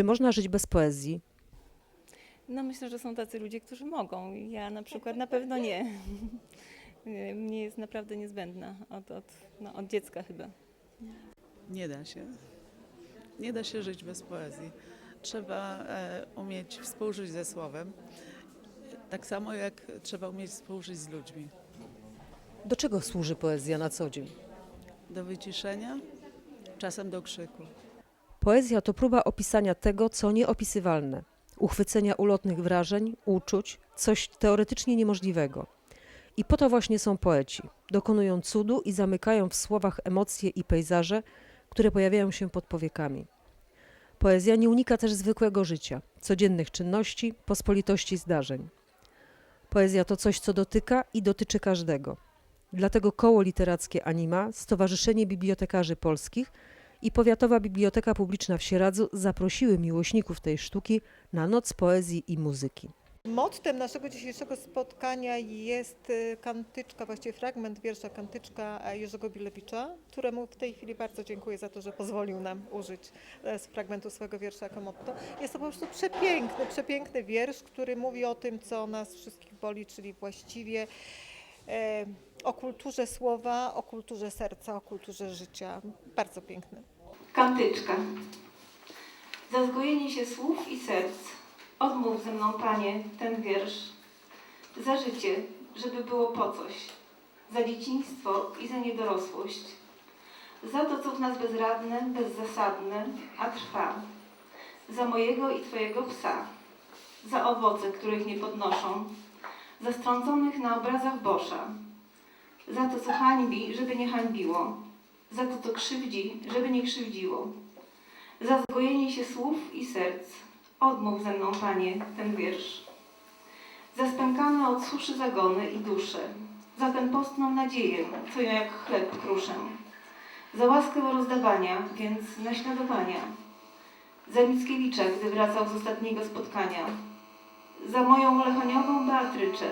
Czy można żyć bez poezji? No myślę, że są tacy ludzie, którzy mogą. Ja na przykład na pewno nie. Nie, Mnie jest naprawdę niezbędna od, od, no, od dziecka chyba. Nie da się. Nie da się żyć bez poezji. Trzeba e, umieć współżyć ze słowem. Tak samo jak trzeba umieć współżyć z ludźmi. Do czego służy poezja na co dzień? Do wyciszenia, czasem do krzyku. Poezja to próba opisania tego, co nieopisywalne, uchwycenia ulotnych wrażeń, uczuć, coś teoretycznie niemożliwego. I po to właśnie są poeci. Dokonują cudu i zamykają w słowach emocje i pejzaże, które pojawiają się pod powiekami. Poezja nie unika też zwykłego życia, codziennych czynności, pospolitości zdarzeń. Poezja to coś, co dotyka i dotyczy każdego. Dlatego koło literackie Anima, Stowarzyszenie Bibliotekarzy Polskich i Powiatowa Biblioteka Publiczna w Sieradzu zaprosiły miłośników tej sztuki na Noc Poezji i Muzyki. Mottem naszego dzisiejszego spotkania jest y, kantyczka, właściwie fragment wiersza kantyczka e, Jerzego Bilewicza, któremu w tej chwili bardzo dziękuję za to, że pozwolił nam użyć e, z fragmentu swojego wiersza jako motto. Jest to po prostu przepiękny, przepiękny wiersz, który mówi o tym, co nas wszystkich boli, czyli właściwie o kulturze słowa, o kulturze serca, o kulturze życia. Bardzo piękny. Kantyczka. Za zgojenie się słów i serc, odmów ze mną, Panie, ten wiersz. Za życie, żeby było po coś. Za dzieciństwo i za niedorosłość. Za to, co w nas bezradne, bezzasadne, a trwa. Za mojego i Twojego psa. Za owoce, których nie podnoszą. Za strąconych na obrazach Boscha. Za to, co hańbi, żeby nie hańbiło za to, co krzywdzi, żeby nie krzywdziło. Za zgojenie się słów i serc, odmów ze mną, Panie, ten wiersz. Za spękane od suszy zagony i dusze, za tę postną nadzieję, co ją jak chleb kruszę. Za łaskę rozdawania, więc naśladowania. Za Mickiewicza, gdy wracał z ostatniego spotkania. Za moją lechoniową Beatryczę.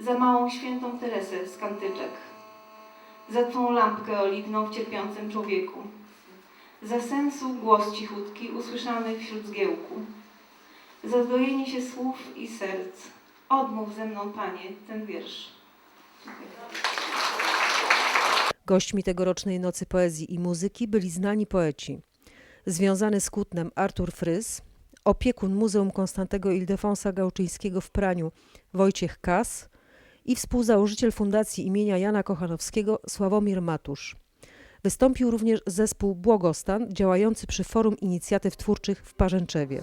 Za małą świętą Teresę z Kantyczek za Twą lampkę oliwną w cierpiącym człowieku, za sensu głos cichutki usłyszany wśród zgiełku, za zdojenie się słów i serc. Odmów ze mną, Panie, ten wiersz. Gośćmi tegorocznej Nocy Poezji i Muzyki byli znani poeci. Związany z Kutnem Artur Frys, opiekun Muzeum Konstantego Ildefonsa Gałczyńskiego w Praniu Wojciech Kas i współzałożyciel Fundacji imienia Jana Kochanowskiego Sławomir Matusz. Wystąpił również zespół Błogostan, działający przy Forum Inicjatyw Twórczych w Parzęczewie.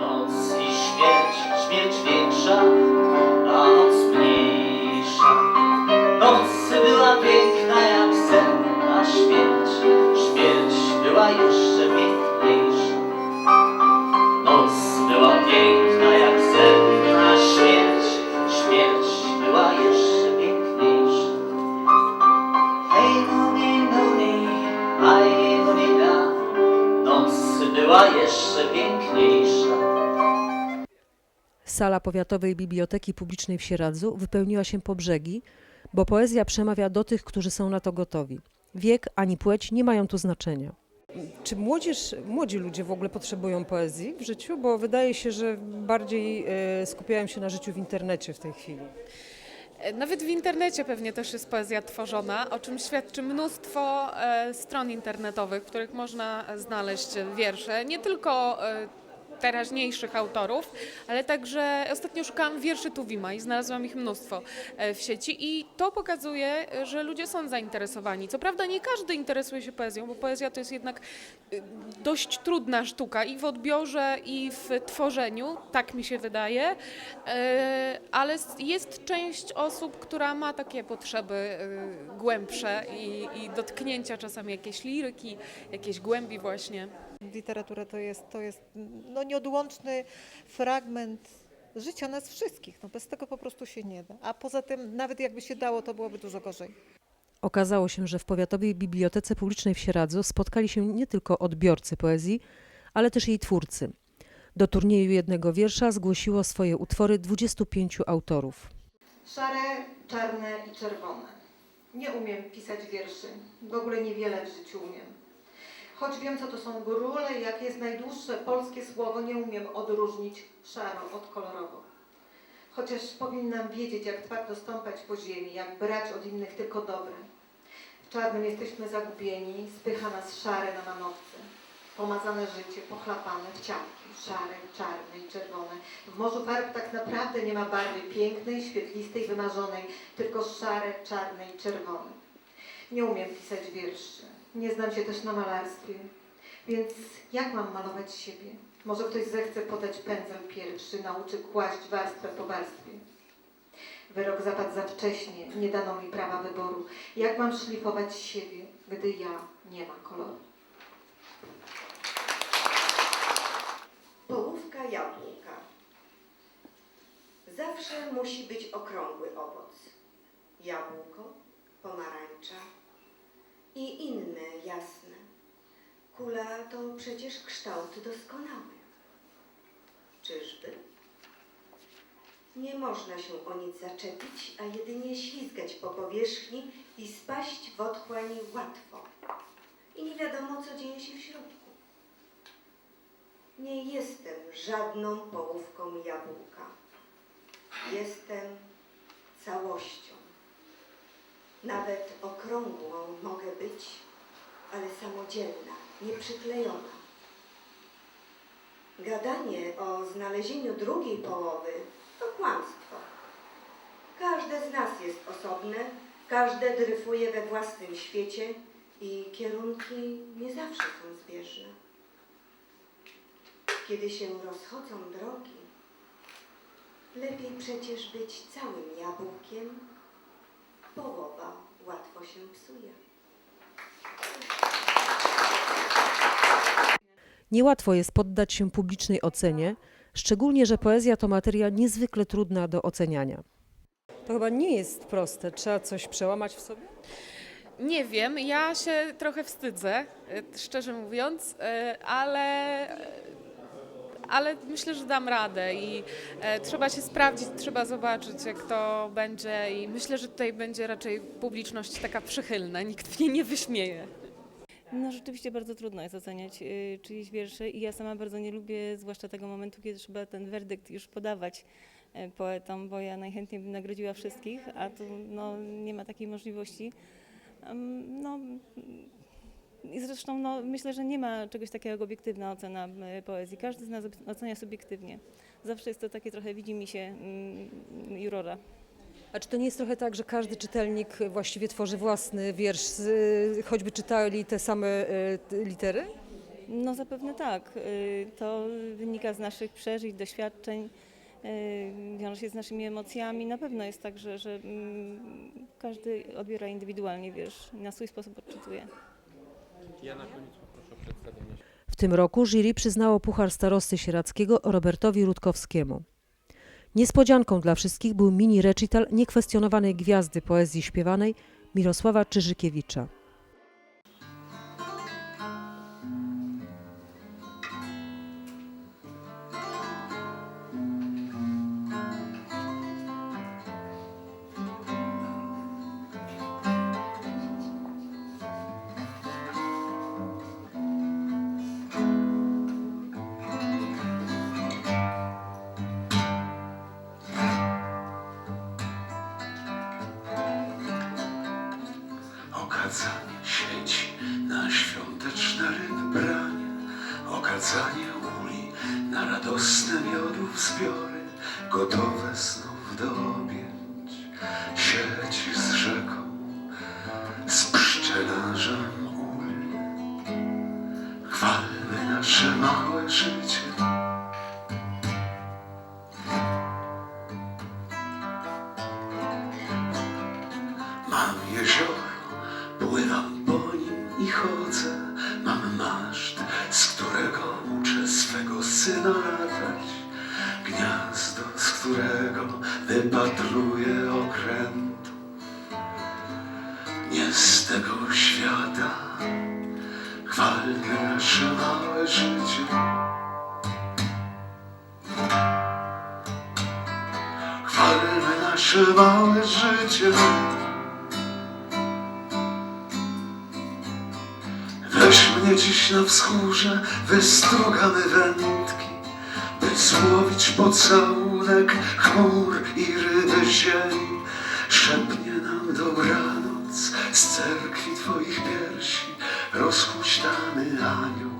Noc i śmierć, śmierć Powiatowej Biblioteki Publicznej w Sieradzu wypełniła się po brzegi, bo poezja przemawia do tych, którzy są na to gotowi. Wiek ani płeć nie mają tu znaczenia. Czy młodzież, młodzi ludzie w ogóle potrzebują poezji w życiu? Bo wydaje się, że bardziej e, skupiają się na życiu w internecie w tej chwili. Nawet w internecie pewnie też jest poezja tworzona, o czym świadczy mnóstwo e, stron internetowych, w których można znaleźć wiersze, nie tylko e, teraźniejszych autorów, ale także ostatnio szukałam wierszy Tuwima i znalazłam ich mnóstwo e, w sieci i to pokazuje, że ludzie są zainteresowani. Co prawda nie każdy interesuje się poezją, bo poezja to jest jednak e, dość trudna sztuka i w odbiorze, i w tworzeniu, tak mi się wydaje, E, ale jest część osób, która ma takie potrzeby e, głębsze i, i dotknięcia czasami jakiejś liryki, jakiejś głębi właśnie. Literatura to jest, to jest no, nieodłączny fragment życia nas wszystkich. No, bez tego po prostu się nie da. A poza tym, nawet jakby się dało, to byłoby dużo gorzej. Okazało się, że w Powiatowej Bibliotece Publicznej w Sieradzu spotkali się nie tylko odbiorcy poezji, ale też jej twórcy. Do turnieju jednego wiersza zgłosiło swoje utwory 25 autorów. Szare, czarne i czerwone. Nie umiem pisać wierszy. W ogóle niewiele w życiu umiem. Choć wiem, co to są grule, jak jest najdłuższe polskie słowo, nie umiem odróżnić szaro od kolorowo. Chociaż powinnam wiedzieć, jak twardo stąpać po ziemi, jak brać od innych tylko dobre. W czarnym jesteśmy zagubieni, spycha nas szare na manowce. Pomazane życie, pochlapane w ciapki, szare, czarne i czerwone. W morzu farb tak naprawdę nie ma barwy pięknej, świetlistej, wymarzonej, tylko szare, czarne i czerwone. Nie umiem pisać wierszy, nie znam się też na malarstwie, więc jak mam malować siebie? Może ktoś zechce podać pędzel pierwszy, nauczy kłaść warstwę po warstwie. Wyrok zapadł za wcześnie, nie dano mi prawa wyboru. Jak mam szlifować siebie, gdy ja nie ma koloru? Połówka jabłka. Zawsze musi być okrągły owoc. Jabłko, pomarańcza i inne jasne. Kula to przecież kształt doskonały. Czyżby? Nie można się o nic zaczepić, a jedynie ślizgać po powierzchni i spaść w otchłań łatwo. I nie wiadomo, co dzieje się w środku. Nie jestem żadną połówką jabłka. Jestem całością. Nawet okrągłą mogę być, ale samodzielna, nieprzyklejona. Gadanie o znalezieniu drugiej połowy to kłamstwo. Każde z nas jest osobne, każde dryfuje we własnym świecie i kierunki nie zawsze są zbieżne. Kiedy się rozchodzą drogi, lepiej przecież być całym jabłkiem. Połowa łatwo się psuje. Niełatwo jest poddać się publicznej ocenie, szczególnie, że poezja to materia niezwykle trudna do oceniania. To chyba nie jest proste. Trzeba coś przełamać w sobie? Nie wiem, ja się trochę wstydzę, y, szczerze mówiąc, y, ale, ale myślę, że dam radę i e, trzeba się sprawdzić, trzeba zobaczyć, jak to będzie i myślę, że tutaj będzie raczej publiczność taka przychylna, nikt mnie nie wyśmieje. No rzeczywiście bardzo trudno jest oceniać y, czyjeś wiersze i ja sama bardzo nie lubię, zwłaszcza tego momentu, kiedy trzeba ten werdykt już podawać y, poetom, bo ja najchętniej bym nagrodziła wszystkich, a tu no, nie ma takiej możliwości. No, i zresztą no, myślę, że nie ma czegoś takiego jak obiektywna ocena y, poezji. Każdy z nas ocenia subiektywnie. Zawsze jest to takie trochę widzi mi się mm, jurora. A czy to nie jest trochę tak, że każdy czytelnik właściwie tworzy własny wiersz, choćby czytali te same e, litery? No zapewne tak. Y, To wynika z naszych przeżyć, doświadczeń, wiąże się z naszymi emocjami. Na pewno jest tak, że, że mm, każdy odbiera indywidualnie wiersz na swój sposób odczytuje. W tym roku jury przyznało Puchar Starosty Sieradzkiego Robertowi Rutkowskiemu. Niespodzianką dla wszystkich był mini recital niekwestionowanej gwiazdy poezji śpiewanej Mirosława Czyżykiewicza. Gotowe znów do objęć sieci z rzeką, z pszczelarzem uli. Chwalmy nasze małe życie. Wypatruję okrętu. Nie z tego świata, chwalmy nasze małe życie. Chwalmy nasze małe życie. Weź mnie dziś na wzgórze wystrugane wędki, by złowić pocałunek chmur i ryby ziemi. Szepnie nam dobranoc z cerkwi Twoich piersi, anioł.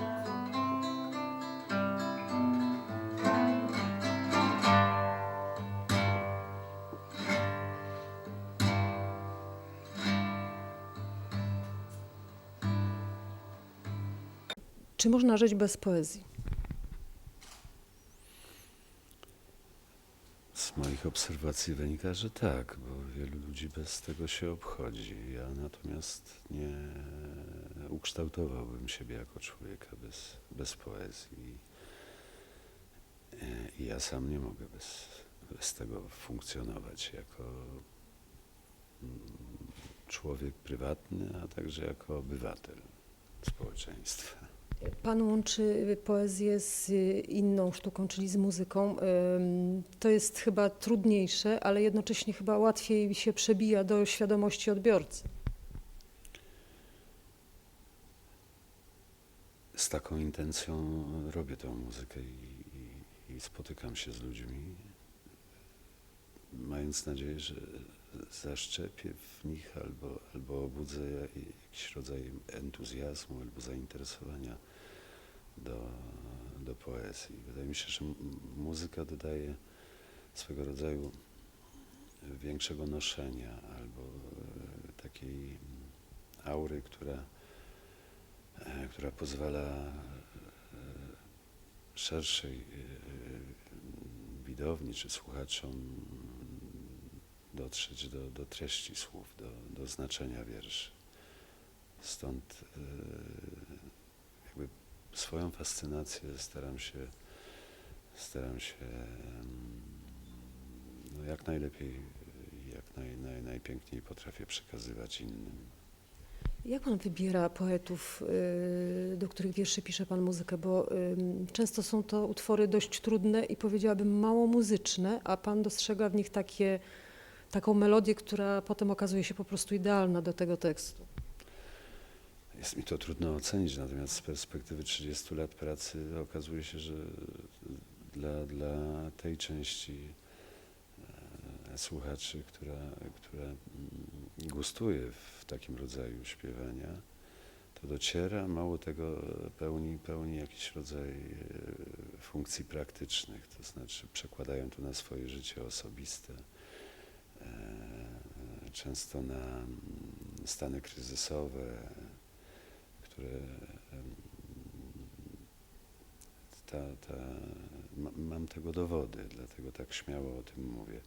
Czy można żyć bez poezji? Z moich obserwacji wynika, że tak, bo wielu ludzi bez tego się obchodzi. Ja natomiast nie ukształtowałbym siebie jako człowieka bez, bez poezji. I ja sam nie mogę bez, bez tego funkcjonować jako mm, człowiek prywatny, a także jako obywatel społeczeństwa. Pan łączy poezję z y, inną sztuką, czyli z muzyką. To jest chyba trudniejsze, ale jednocześnie chyba łatwiej się przebija do świadomości odbiorcy. z taką intencją robię tę muzykę i, i, i spotykam się z ludźmi, mając nadzieję, że zaszczepię w nich albo, albo obudzę jakiś rodzaj entuzjazmu albo zainteresowania do, do poezji. Wydaje mi się, że muzyka dodaje swego rodzaju większego noszenia albo e, takiej aury, która e, która pozwala e, szerszej widowni czy słuchaczom dotrzeć do, do treści słów, do, do znaczenia wierszy. Stąd e, jakby swoją fascynację staram się staram się em, no jak najlepiej i jak naj, naj, najpiękniej potrafię przekazywać innym. Jak pan wybiera poetów, y, do których wierszy pisze pan muzykę? Bo często są to utwory dość trudne i powiedziałabym mało muzyczne, a pan dostrzega w nich takie, taką melodię, która potem okazuje się po prostu idealna do tego tekstu. Jest mi to trudno ocenić, natomiast z perspektywy 30 lat pracy okazuje się, że dla, dla tej części e, słuchaczy, która, która mm, gustuje w takim rodzaju śpiewania, to dociera, mało tego pełni, pełni jakiś rodzaj e, funkcji praktycznych, to znaczy przekładają to na swoje życie osobiste, często na mm, stany kryzysowe, które ta, ta, ma, mam tego dowody, dlatego tak śmiało o tym mówię.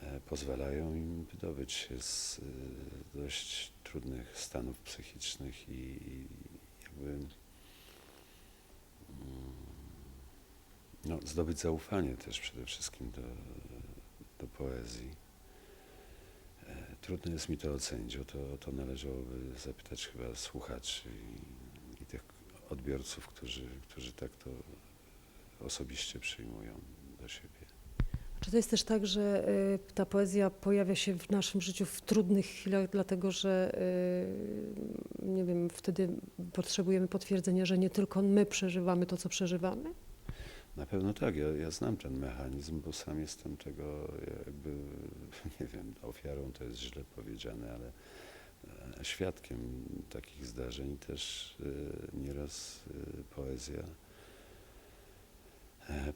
E, pozwalają im wydobyć się z e, dość trudnych stanów psychicznych i, i jakby mm, no, zdobyć zaufanie też przede wszystkim do, do poezji. E, Trudno jest mi to ocenić, o to, to należałoby zapytać chyba słuchaczy i, i tych odbiorców, którzy, którzy tak to osobiście przyjmują do siebie. Czy to jest też tak, że y, ta poezja pojawia się w naszym życiu w trudnych chwilach, dlatego że y, nie wiem, wtedy potrzebujemy potwierdzenia, że nie tylko my przeżywamy to, co przeżywamy? Na pewno tak, ja, ja znam ten mechanizm, bo sam jestem tego jakby, nie wiem, ofiarą to jest źle powiedziane, ale e, świadkiem takich zdarzeń też e, nieraz e, poezja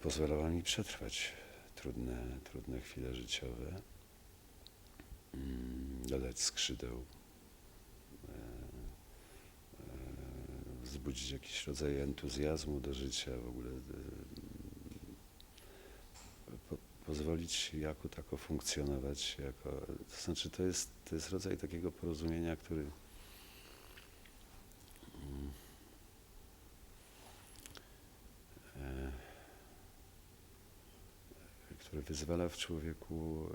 pozwalała mi przetrwać trudne, trudne chwile życiowe, mm, dodać skrzydeł, wzbudzić jakiś rodzaj entuzjazmu do życia, w ogóle pozwolić jako tako funkcjonować, jako, to znaczy to jest, to jest rodzaj takiego porozumienia, który mm, e, które wyzwala w człowieku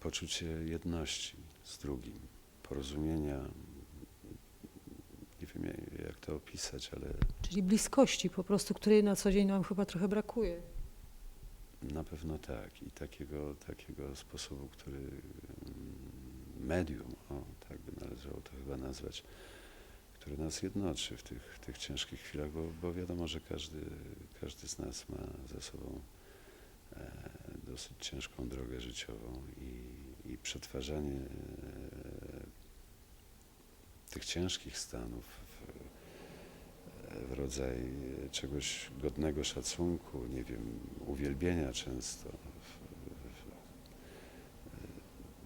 poczucie jedności z drugim, porozumienia. Nie wiem jak to opisać, ale Czyli bliskości po prostu, której na co dzień nam chyba trochę brakuje. Na pewno tak. I takiego, takiego sposobu, który mm, medium, o, tak by należało to chyba nazwać, który nas jednoczy w tych, tych ciężkich chwilach, bo, bo wiadomo, że każdy, każdy z nas ma za sobą e, dosyć ciężką drogę życiową i, i przetwarzanie e, tych ciężkich stanów w, rodzaj czegoś godnego szacunku, nie wiem, uwielbienia często.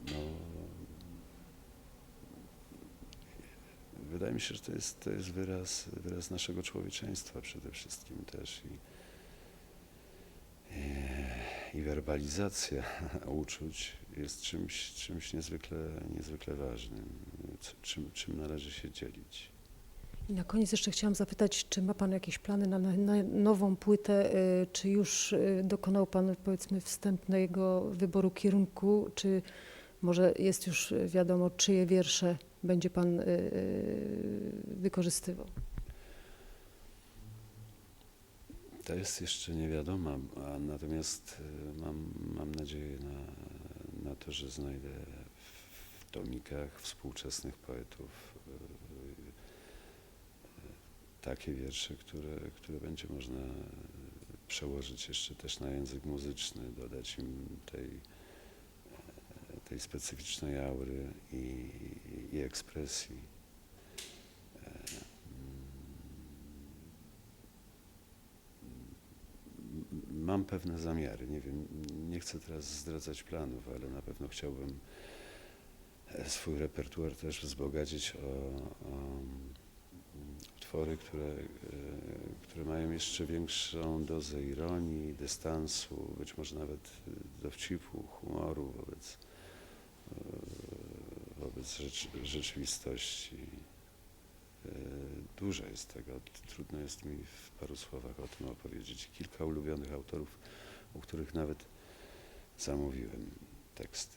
No, wydaje mi się, że to jest, to jest wyraz, wyraz naszego człowieczeństwa przede wszystkim też i, i, i werbalizacja uczuć jest czymś, czymś niezwykle, niezwykle ważnym, czym, czym należy się dzielić. I na koniec jeszcze chciałam zapytać, czy ma Pan jakieś plany na, na, nową płytę? y, Czy już y, dokonał Pan powiedzmy wstępnego wyboru kierunku? Czy może jest już y, wiadomo, czyje wiersze będzie Pan wykorzystywał? To jest jeszcze niewiadoma, a natomiast mam, mam nadzieję na, na to, że znajdę w tomikach współczesnych poetów takie wiersze, które, które będzie można przełożyć jeszcze też na język muzyczny, dodać im tej, e, tej specyficznej aury i, i ekspresji. E, Mam pewne zamiary, nie wiem, nie chcę teraz zdradzać planów, ale na pewno chciałbym e, swój repertuar też wzbogacić o, o utwory, które, e, które mają jeszcze większą dozę ironii, dystansu, być może nawet e, dowcipu, humoru wobec, e, wobec rzecz, rzeczywistości. Dużo jest tego, trudno jest mi w paru słowach o tym opowiedzieć. Kilka ulubionych autorów, u których nawet zamówiłem teksty.